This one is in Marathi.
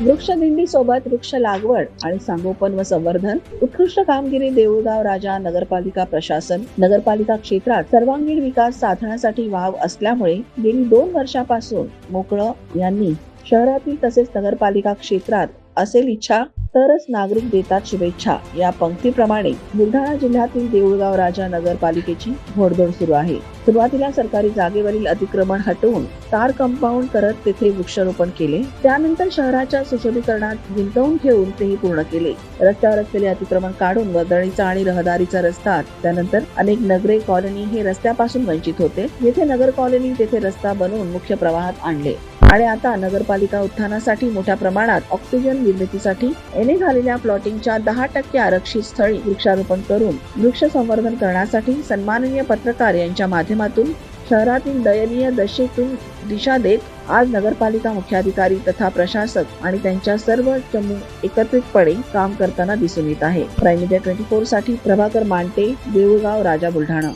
वृक्षदिंडी सोबत वृक्ष लागवड आणि संगोपन व संवर्धन उत्कृष्ट कामगिरी देऊळगाव राजा नगरपालिका प्रशासन. नगरपालिका क्षेत्रात सर्वांगीण विकास साधण्यासाठी वाव असल्यामुळे गेली दोन वर्षापासून मोकळं यांनी शहरातील तसेच नगरपालिका क्षेत्रात असेल इच्छा तरच नागरिक देतात शुभेच्छा. या पंक्तीप्रमाणे बुलढाणा जिल्ह्यातील देऊळगाव राजा नगरपालिकेची घोडदौड सुरू आहे. सुरुवातीला सरकारी जागेवरील अतिक्रमण हटवून तार कंपाऊंड करत तेथे वृक्षारोपण केले. त्यानंतर शहराच्या सुशोभीकरणात गुंतवून ठेवून तेही पूर्ण केले. रस्त्यावर असलेले अतिक्रमण काढून वर्दळीचा आणि रहदारीचा रस्ता त्यानंतर अनेक नगरे कॉलनी हे रस्त्यापासून वंचित होते. येथे नगर कॉलनी तेथे रस्ता बनवून मुख्य प्रवाहात आणले. आणि आता नगरपालिका उत्थानासाठी मोठ्या प्रमाणात ऑक्सिजन निर्मितीसाठी येणे झालेल्या प्लॉटिंगच्या दहा टक्के आरक्षित स्थळी वृक्षारोपण करून वृक्ष संवर्धन करण्यासाठी सन्माननीय पत्रकार यांच्या माध्यमातून शहरातील दयनीय दशेतून दिशा देत आज नगरपालिका मुख्याधिकारी तथा प्रशासक आणि त्यांच्या सर्व चमू एकत्रितपणे काम करताना दिसून येत आहे. प्राईम ट्वेंटी फोरसाठी प्रभाकर मांटे देऊळगाव राजा बुलढाणा.